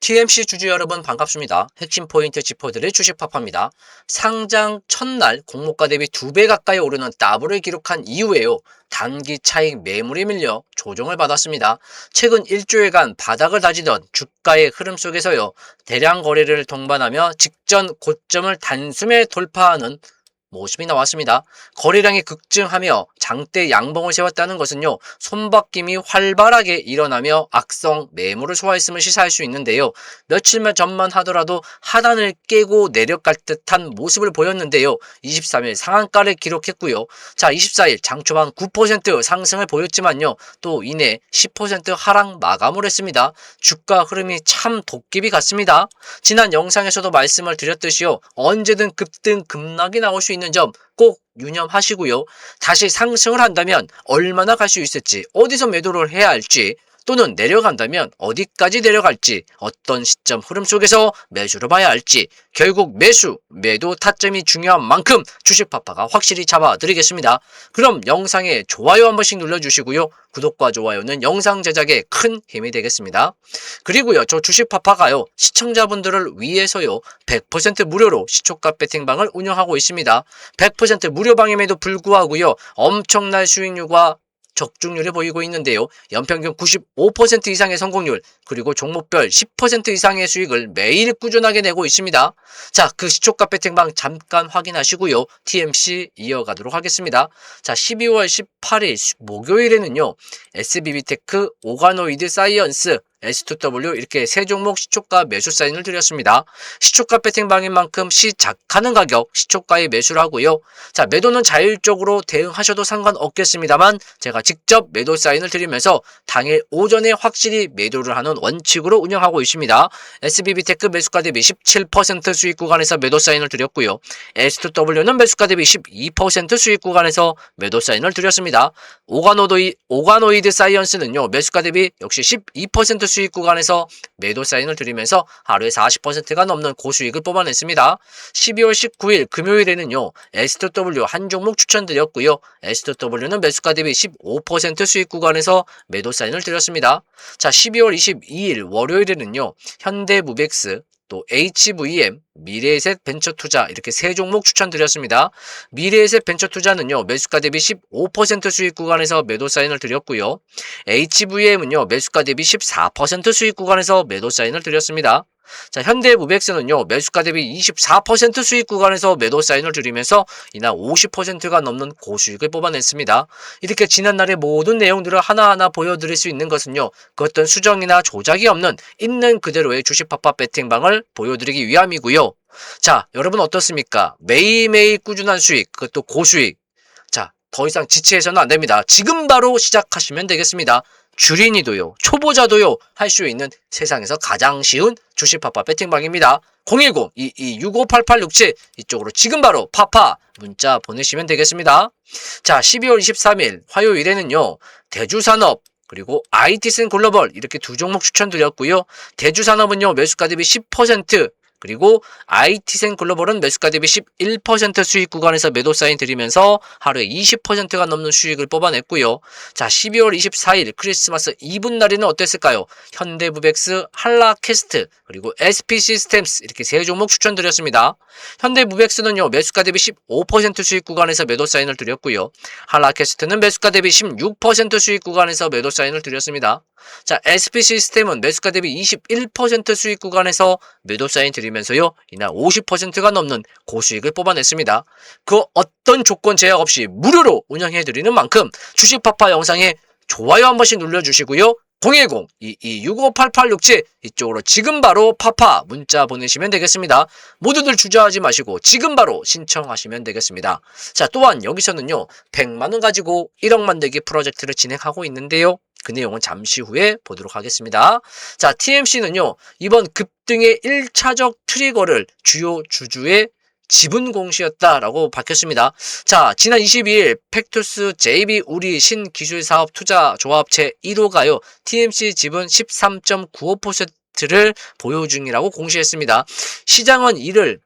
TMC 주주 여러분 반갑습니다. 핵심 포인트 짚어드릴 주식파파입니다. 상장 첫날 공모가 대비 두배 가까이 오르는 더블을 기록한 이후에요. 단기 차익 매물이 밀려 조정을 받았습니다. 최근 일주일간 바닥을 다지던 주가의 흐름 속에서요. 대량 거래를 동반하며 직전 고점을 단숨에 돌파하는 모습이 나왔습니다. 거래량이 급증하며 장대 양봉을 세웠다는 것은요, 손바뀜이 활발하게 일어나며 악성 매물을 소화했음을 시사할 수 있는데요. 며칠만 전만 하더라도 하단을 깨고 내려갈 듯한 모습을 보였는데요. 23일 상한가를 기록했고요. 자, 24일 장 초반 9% 상승을 보였지만요. 또 이내 10% 하락 마감을 했습니다. 주가 흐름이 참 도깨비 같습니다. 지난 영상에서도 말씀을 드렸듯이요. 언제든 급등 급락이 나올 수 있는 점 꼭 유념하시고요. 다시 상승을 한다면 얼마나 갈 수 있을지, 어디서 매도를 해야 할지, 또는 내려간다면 어디까지 내려갈지, 어떤 시점 흐름 속에서 매수를 봐야 할지, 결국 매수, 매도 타점이 중요한 만큼 주식파파가 확실히 잡아드리겠습니다. 그럼 영상에 좋아요 한 번씩 눌러주시고요. 구독과 좋아요는 영상 제작에 큰 힘이 되겠습니다. 그리고요, 저 주식파파가요, 시청자분들을 위해서요, 100% 무료로 시초가 배팅방을 운영하고 있습니다. 100% 무료방임에도 불구하고요, 엄청난 수익률과 적중률을 보이고 있는데요. 연평균 95% 이상의 성공률, 그리고 종목별 10% 이상의 수익을 매일 꾸준하게 내고 있습니다. 자, 그 시초가 배팅방 잠깐 확인하시고요. TMC 이어가도록 하겠습니다. 자, 12월 18일 목요일에는요. SBB테크, 오가노이드 사이언스, S2W 이렇게 세 종목 시초가 매수 사인을 드렸습니다. 시초가 배팅방인 만큼 시작하는 가격 시초가에 매수를 하고요. 자 매도는 자율적으로 대응하셔도 상관없겠습니다만 제가 직접 매도 사인을 드리면서 당일 오전에 확실히 매도를 하는 원칙으로 운영하고 있습니다. SBB테크 매수가 대비 17% 수익 구간에서 매도 사인을 드렸고요. S2W는 매수가 대비 12% 수익 구간에서 매도 사인을 드렸습니다. 오가노도이, 오가노이드 사이언스는요 매수가 대비 역시 12% 수익 구간에서 매도 사인을 드리면서 하루에 40%가 넘는 고수익을 뽑아냈습니다. 12월 19일 금요일에는요, S2W 한 종목 추천드렸고요. S2W는 매수가 대비 15% 수익 구간에서 매도 사인을 드렸습니다. 자, 12월 22일 월요일에는요, 현대무벡스, 또 HVM, 미래에셋 벤처투자 이렇게 세 종목 추천드렸습니다. 미래에셋 벤처투자는요 매수가 대비 15% 수익 구간에서 매도 사인을 드렸고요. HVM은요 매수가 대비 14% 수익 구간에서 매도 사인을 드렸습니다. 자, 현대무벡스는요, 매수가 대비 24% 수익 구간에서 매도 사인을 드리면서 이날 50%가 넘는 고수익을 뽑아냈습니다. 이렇게 지난날의 모든 내용들을 하나하나 보여드릴 수 있는 것은요, 그 어떤 수정이나 조작이 없는 있는 그대로의 주식파파 배팅방을 보여드리기 위함이고요. 자, 여러분 어떻습니까? 매일매일 꾸준한 수익, 그것도 고수익. 자, 더 이상 지체해서는 안 됩니다. 지금 바로 시작하시면 되겠습니다. 주린이도요, 초보자도요, 할 수 있는 세상에서 가장 쉬운 주식파파 배팅방입니다. 010-2265-8867 이쪽으로 지금 바로 파파 문자 보내시면 되겠습니다. 자, 12월 23일 화요일에는요, 대주산업, 그리고 IT센 글로벌 이렇게 두 종목 추천드렸고요. 대주산업은요, 매수가 대비 10%, 그리고 IT생 글로벌은 매수가 대비 11% 수익 구간에서 매도 사인 드리면서 하루에 20%가 넘는 수익을 뽑아냈고요. 자, 12월 24일 크리스마스 이분 날에는 어땠을까요? 현대무벡스, 한라캐스트, 그리고 SP 시스템스 이렇게 세 종목 추천드렸습니다. 현대무벡스는요, 매수가 대비 15% 수익 구간에서 매도 사인을 드렸고요. 한라캐스트는 매수가 대비 16% 수익 구간에서 매도 사인을 드렸습니다. 자, SP 시스템은 매수가 대비 21% 수익 구간에서 매도 사인 드리면서 요. 이날 50%가 넘는 고수익을 뽑아냈습니다. 그 어떤 조건 제약 없이 무료로 운영해 드리는 만큼 주식파파 영상에 좋아요 한 번씩 눌러 주시고요. 010-2265-8867 이쪽으로 지금 바로 파파 문자 보내시면 되겠습니다. 모두들 주저하지 마시고 지금 바로 신청하시면 되겠습니다. 자 또한 여기서는요 100만원 가지고 1억 만들기 프로젝트를 진행하고 있는데요. 그 내용은 잠시 후에 보도록 하겠습니다. 자, TMC는요, 이번 급등의 1차적 트리거를 주요 주주의 지분 공시였다라고 밝혔습니다. 자, 지난 22일 팩투스 JB 우리 신기술사업 투자 조합체 1호가요. TMC 지분 13.95%를 보유 중이라고 공시했습니다. 시장은 이를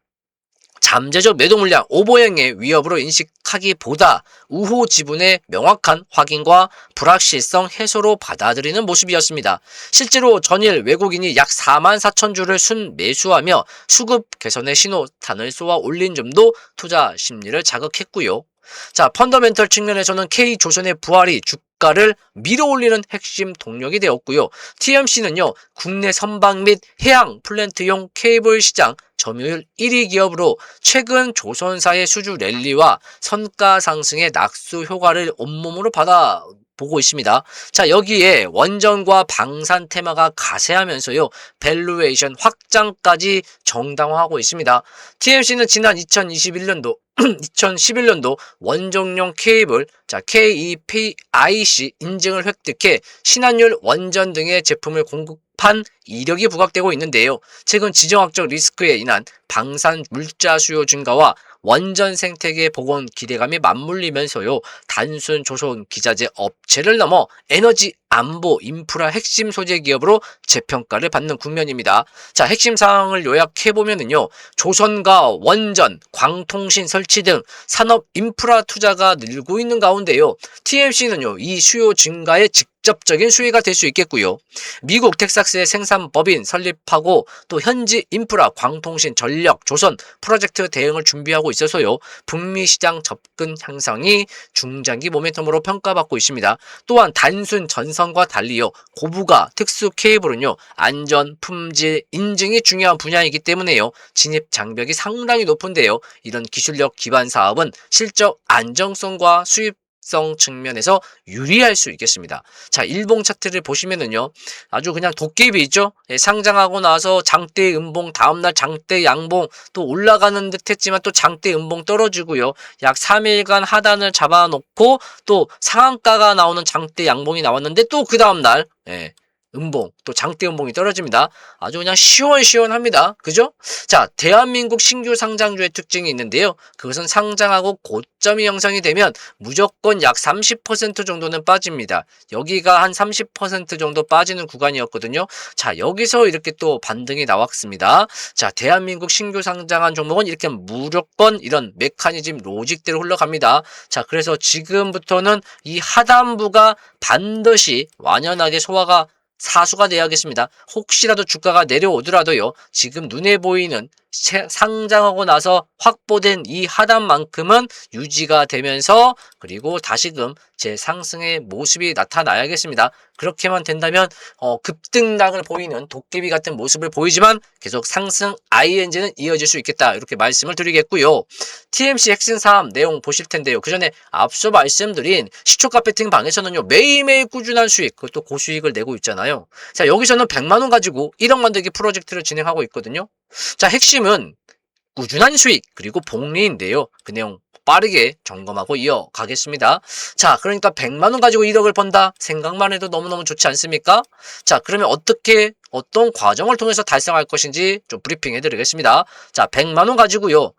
잠재적 매도 물량 오보행의 위협으로 인식하기보다 우호 지분의 명확한 확인과 불확실성 해소로 받아들이는 모습이었습니다. 실제로 전일 외국인이 약 4만 4천 주를 순 매수하며 수급 개선의 신호탄을 쏘아 올린 점도 투자 심리를 자극했고요. 자, 펀더멘털 측면에서는 K조선의 부활이 주 가를 밀어 올리는 핵심 동력이 되었고요. TMC는요, 국내 선박 및 해양 플랜트용 케이블 시장 점유율 1위 기업으로 최근 조선사의 수주 랠리와 선가 상승의 낙수 효과를 온몸으로 받아 보고 있습니다. 자, 여기에 원전과 방산 테마가 가세하면서요, 밸류에이션 확장까지 정당화하고 있습니다. TMC는 지난 2021년도 2011년도 원정용 케이블 자 KEPIC 인증을 획득해 신한율 원전 등의 제품을 공급한 이력이 부각되고 있는데요. 최근 지정학적 리스크에 인한 방산 물자 수요 증가와 원전 생태계 복원 기대감이 맞물리면서요. 단순 조선 기자재 업체를 넘어 에너지 안보 인프라 핵심 소재 기업으로 재평가를 받는 국면입니다. 자, 핵심 사항을 요약해 보면은요. 조선과 원전, 광통신 설치 등 산업 인프라 투자가 늘고 있는 가운데요. TMC는요. 이 수요 증가에 직접적인 수혜가 될 수 있겠고요. 미국 텍사스의 생산법인 설립하고 또 현지 인프라, 광통신, 전력, 조선 프로젝트 대응을 준비하고 있어서요. 북미 시장 접근 향상이 중장기 모멘텀으로 평가받고 있습니다. 또한 단순 전선과 달리요. 고부가 특수 케이블은요. 안전, 품질, 인증이 중요한 분야이기 때문에요. 진입 장벽이 상당히 높은데요. 이런 기술력 기반 사업은 실적 안정성과 수입 성 측면에서 유리할 수 있겠습니다. 자, 일봉 차트를 보시면은요. 아주 그냥 도깨비 있죠? 예, 상장하고 나서 장대 음봉, 다음날 장대 양봉 또 올라가는 듯 했지만 또 장대 음봉 떨어지고요. 약 3일간 하단을 잡아놓고 또 상한가가 나오는 장대 양봉이 나왔는데 또 그 다음날 예, 음봉, 또 장대 음봉이 떨어집니다. 아주 그냥 시원시원합니다. 그죠? 자, 대한민국 신규 상장주의 특징이 있는데요. 그것은 상장하고 고점이 형성이 되면 무조건 약 30% 정도는 빠집니다. 여기가 한 30% 정도 빠지는 구간이었거든요. 자, 여기서 이렇게 또 반등이 나왔습니다. 자, 대한민국 신규 상장한 종목은 이렇게 무조건 이런 메커니즘 로직대로 흘러갑니다. 자, 그래서 지금부터는 이 하단부가 반드시 완연하게 소화가 사수가 돼야겠습니다. 혹시라도 주가가 내려오더라도요. 지금 눈에 보이는 상장하고 나서 확보된 이 하단만큼은 유지가 되면서 그리고 다시금 제 상승의 모습이 나타나야겠습니다. 그렇게만 된다면 어, 급등락을 보이는 도깨비 같은 모습을 보이지만 계속 상승 ING는 이어질 수 있겠다 이렇게 말씀을 드리겠고요. TMC 핵심 사업 내용 보실 텐데요. 그 전에 앞서 말씀드린 시초가 배팅 방에서는요 매일매일 꾸준한 수익 그것도 고수익을 내고 있잖아요. 자 여기서는 100만 원 가지고 1억 만들기 프로젝트를 진행하고 있거든요. 자 핵심 은 꾸준한 수익 그리고 복리인데요. 그 내용 빠르게 점검하고 이어가겠습니다. 자, 그러니까 100만 원 가지고 1억을 번다 생각만 해도 너무너무 좋지 않습니까? 자, 그러면 어떻게 어떤 과정을 통해서 달성할 것인지 좀 브리핑 해드리겠습니다. 자, 100만 원 가지고요.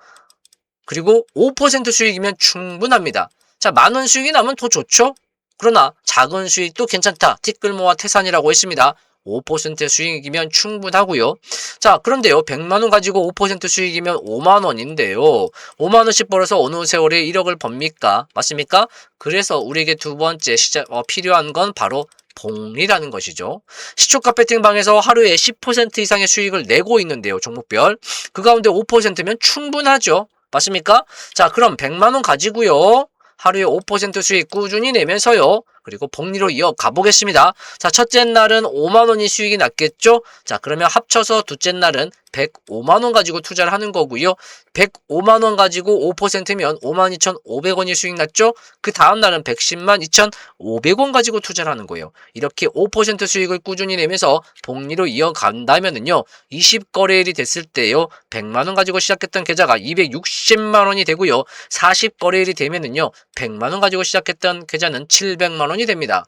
그리고 5% 수익이면 충분합니다. 자, 많은 수익이 나면 더 좋죠? 그러나 작은 수익도 괜찮다. 티끌모아 태산이라고 했습니다. 5% 수익이면 충분하고요. 자, 그런데요. 100만 원 가지고 5% 수익이면 5만 원인데요. 5만 원씩 벌어서 어느 세월에 1억을 법니까? 맞습니까? 그래서 우리에게 두 번째 시작 어, 필요한 건 바로 봉이라는 것이죠. 시초가 배팅방에서 하루에 10% 이상의 수익을 내고 있는데요. 종목별. 그 가운데 5%면 충분하죠. 맞습니까? 자, 그럼 100만 원 가지고요. 하루에 5% 수익 꾸준히 내면서요. 그리고 복리로 이어 가 보겠습니다. 자, 첫째 날은 5만 원이 수익이 났겠죠? 자, 그러면 합쳐서 둘째 날은 105만 원 가지고 투자를 하는 거고요. 105만 원 가지고 5%면 5만 2,500원이 수익 났죠? 그 다음 날은 110만 2,500원 가지고 투자를 하는 거예요. 이렇게 5% 수익을 꾸준히 내면서 복리로 이어간다면은요. 20거래일이 됐을 때요. 100만 원 가지고 시작했던 계좌가 260만 원이 되고요. 40거래일이 되면은요. 100만 원 가지고 시작했던 계좌는 700만 원이 됩니다.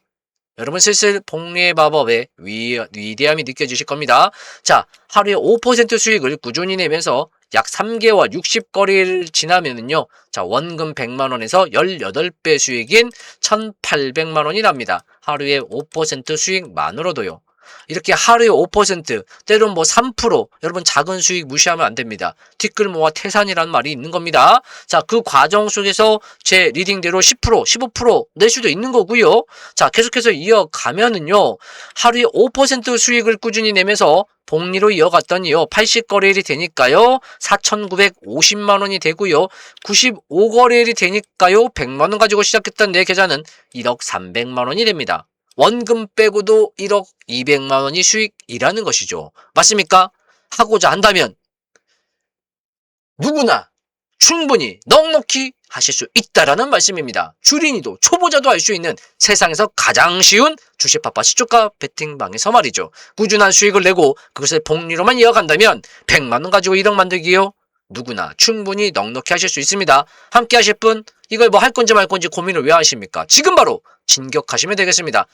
여러분 슬슬 복리의 마법의 위, 위대함이 느껴지실 겁니다. 자, 하루에 5% 수익을 꾸준히 내면서 약 3개월 60거리를 지나면은요. 자, 원금 100만 원에서 18배 수익인 1,800만 원이 납니다. 하루에 5% 수익만으로도요. 이렇게 하루에 5% 때론 뭐 3% 여러분 작은 수익 무시하면 안 됩니다. 티끌 모아 태산이라는 말이 있는 겁니다. 자, 그 과정 속에서 제 리딩대로 10% 15%낼 수도 있는 거고요. 자, 계속해서 이어가면은요. 하루에 5% 수익을 꾸준히 내면서 복리로 이어갔더니요. 80거래일이 되니까요. 4,950만 원이 되고요. 95거래일이 되니까요. 100만 원 가지고 시작했던 내 계좌는 1억 300만 원이 됩니다. 원금 빼고도 1억 200만 원이 수익이라는 것이죠. 맞습니까? 하고자 한다면 누구나 충분히 넉넉히 하실 수 있다라는 말씀입니다. 주린이도 초보자도 할 수 있는 세상에서 가장 쉬운 주식파파 시초가 베팅방에서 말이죠. 꾸준한 수익을 내고 그것을 복리로만 이어간다면 100만 원 가지고 1억 만들기요. 누구나 충분히 넉넉히 하실 수 있습니다. 함께 하실 분 이걸 뭐 할 건지 말 건지 고민을 왜 하십니까? 지금 바로 진격하시면 되겠습니다.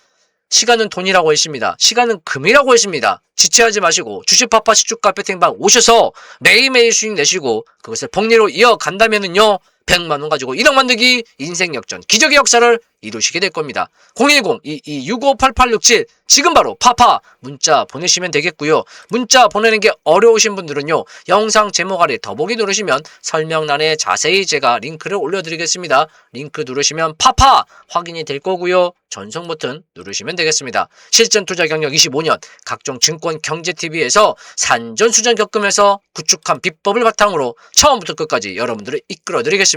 시간은 돈이라고 했습니다. 시간은 금이라고 했습니다. 지체하지 마시고 주식파파 시주가 배팅방 오셔서 매일매일 수익 내시고 그것을 복리로 이어간다면은요. 100만 원 가지고 1억 만들기 인생 역전 기적의 역사를 이루시게 될 겁니다. 010-2265-8867 지금 바로 파파 문자 보내시면 되겠고요. 문자 보내는 게 어려우신 분들은요. 영상 제목 아래 더보기 누르시면 설명란에 자세히 제가 링크를 올려드리겠습니다. 링크 누르시면 파파 확인이 될 거고요. 전송 버튼 누르시면 되겠습니다. 실전 투자 경력 25년 각종 증권 경제TV에서 산전수전 겪으면서 구축한 비법을 바탕으로 처음부터 끝까지 여러분들을 이끌어 드리겠습니다.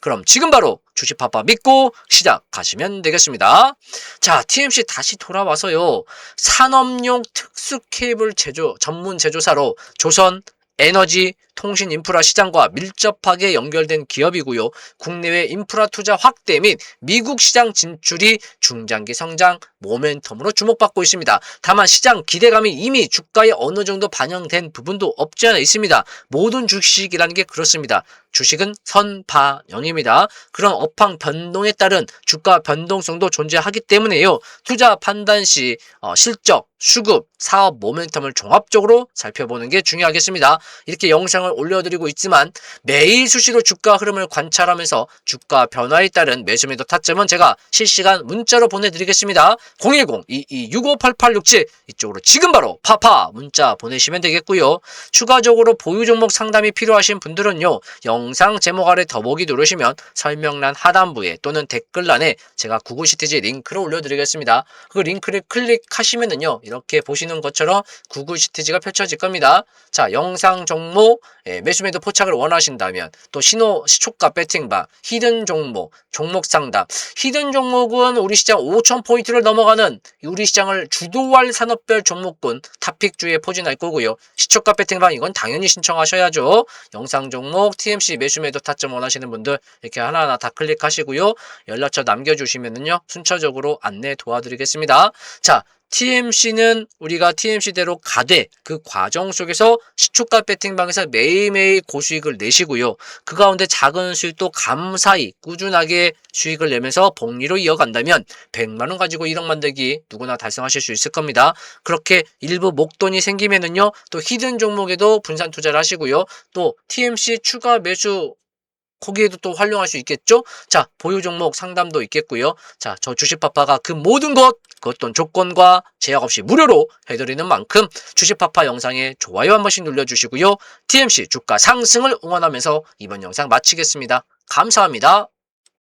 그럼 지금 바로 주식파파 믿고 시작하시면 되겠습니다. 자, TMC 다시 돌아와서요. 산업용 특수 케이블 제조 전문 제조사로 조선 에너지 통신 인프라 시장과 밀접하게 연결된 기업이고요. 국내외 인프라 투자 확대 및 미국 시장 진출이 중장기 성장 모멘텀으로 주목받고 있습니다. 다만 시장 기대감이 이미 주가에 어느 정도 반영된 부분도 없지 않아 있습니다. 모든 주식이라는 게 그렇습니다. 주식은 선반영입니다. 그런 업황 변동에 따른 주가 변동성도 존재하기 때문에요. 투자 판단 시 어, 실적, 수급, 사업 모멘텀을 종합적으로 살펴보는 게 중요하겠습니다. 이렇게 영상을 올려드리고 있지만 매일 수시로 주가 흐름을 관찰하면서 주가 변화에 따른 매수매도 타점은 제가 실시간 문자로 보내드리겠습니다. 010-2265-8867 이쪽으로 지금 바로 파파 문자 보내시면 되겠고요. 추가적으로 보유 종목 상담이 필요하신 분들은요. 영상 제목 아래 더보기 누르시면 설명란 하단부에 또는 댓글란에 제가 구글 시티지 링크를 올려드리겠습니다. 그 링크를 클릭하시면은요. 이렇게 보시는 것처럼 구글 시티지가 펼쳐질 겁니다. 자, 영상 종목, 예, 매수매도 포착을 원하신다면 또 신호 시초가 배팅방, 히든 종목, 종목 상담. 히든 종목은 우리 시장 5천 포인트를 넘어가는 우리 시장을 주도할 산업별 종목군 탑픽주에 포진할 거고요. 시초가 배팅방 이건 당연히 신청하셔야죠. 영상 종목, TMC 매수매도 타점 원하시는 분들 이렇게 하나하나 다 클릭하시고요. 연락처 남겨주시면은요 순차적으로 안내 도와드리겠습니다. 자. TMC는 우리가 TMC대로 가되 그 과정 속에서 시초가 배팅방에서 매일매일 고수익을 내시고요. 그 가운데 작은 수익도 감사히 꾸준하게 수익을 내면서 복리로 이어간다면 100만 원 가지고 1억 만들기 누구나 달성하실 수 있을 겁니다. 그렇게 일부 목돈이 생기면은요. 또 히든 종목에도 분산 투자를 하시고요. 또 TMC 추가 매수 거기에도 또 활용할 수 있겠죠? 자, 보유 종목 상담도 있겠고요. 자, 저 주식파파가 그 모든 것, 그 어떤 조건과 제약 없이 무료로 해드리는 만큼 주식파파 영상에 좋아요 한 번씩 눌러주시고요. TMC 주가 상승을 응원하면서 이번 영상 마치겠습니다. 감사합니다.